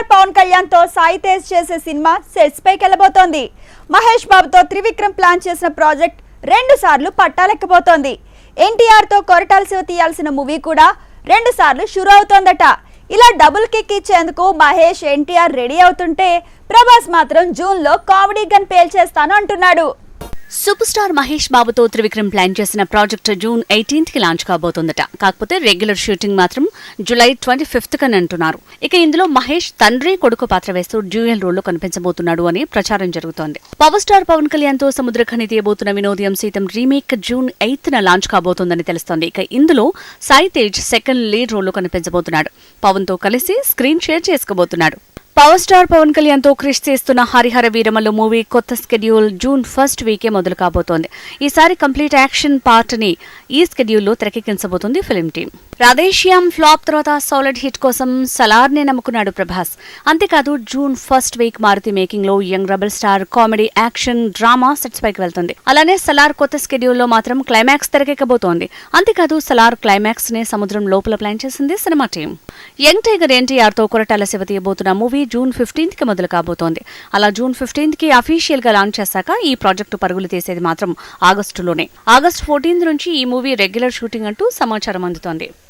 Star Pawan కళ్యాణ్తో సాయి తేజ్ చేసే cinema sets పైకి వెళ్ళబోతోంది మహేష్ బాబుతో త్రివిక్రమ్ ప్లాన్ చేసిన ప్రాజెక్ట్ రెండు సార్లు పట్టాలెక్కబోతోంది. ఎన్టీఆర్తో కొరటాల శివ తీయాల్సిన మూవీ కూడా రెండు సార్లు షురూ అవుతోందట. ఇలా డబుల్ కిక్ ఇచ్చేందుకు మహేష్ ఎన్టీఆర్ రెడీ అవుతుంటే ప్రభాస్ మాత్రం జూన్లో కామెడీ గన్ పేల్చేస్తాను అంటున్నాడు. సూపర్ స్టార్ మహేష్ బాబుతో త్రివిక్రమ్ ప్లాన్ చేసిన ప్రాజెక్ట్ జూన్ ఎయిటీన్త్కి లాంచ్ కాబోతుందట. కాకపోతే రెగ్యులర్ షూటింగ్ మాత్రం జూలై ట్వంటీ ఫిఫ్త్ కని అంటున్నారు. ఇక ఇందులో మహేష్ తండ్రి కొడుకు పాత్ర వేస్తూ డ్యూయల్ రోల్లో కనిపించబోతున్నాడు అని ప్రచారం జరుగుతోంది. పవర్ స్టార్ పవన్ కళ్యాణ్తో Samuthirakani తీయబోతున్న Vinodhaya Sitham remake June eighth న లాంచ్ కాబోతోందని తెలుస్తోంది. ఇక ఇందులో సాయి తేజ్ సెకండ్ లీడ్ రోల్లో కనిపించబోతున్నాడు. పవన్తో కలిసి స్క్రీన్ షేర్ చేసుకోబోతున్నాడు. పవర్ స్టార్ పవన్ కళ్యాణ్తో క్రిష్ చేస్తున్న హరిహర వీరమల్లు మూవీ కొత్త స్కెడ్యూల్ జూన్ ఫస్ట్ వీకే మొదలు కాబోతోంది. ఈసారి కంప్లీట్ యాక్షన్ పార్ట్ని ఈ స్కెడ్యూల్లో తెరకెక్కించబోతుంది ఫిల్మ్ టీమ్ రాధేశ్యామ్ ఫ్లాప్ తర్వాత సాలిడ్ హిట్ కోసం సలార్ నే నమ్ముకున్నాడు ప్రభాస్. అంతేకాదు June first week Maruthi మేకింగ్లో young rebel star comedy action drama sets పైకి వెళ్తుంది. అలానే సలార్ కొత్త స్కెడ్యూల్లో మాత్రం క్లైమాక్స్ తెరకెక్కబోతోంది. అంతేకాదు సలార్ క్లైమాక్స్ నే సముద్రం లోపల ప్లాన్ చేసింది సినిమా టీం. యంగ్ టైగర్ ఎన్టీఆర్తో కొరటాల శివ తీయబోతున్న మూవీ జూన్ ఫిఫ్టీన్త్కి మొదలు కాబోతోంది. అలా జూన్ ఫిఫ్టీన్త్కి అఫీషియల్గా లాంచ్ చేశాక ఈ ప్రాజెక్టు పరుగులు తీసేది మాత్రం ఆగస్టులోనే. ఆగస్ట్ ఫోర్టీన్త్ నుంచి ఈ మూవీ రెగ్యులర్ షూటింగ్ అంటూ సమాచారం అందుతోంది.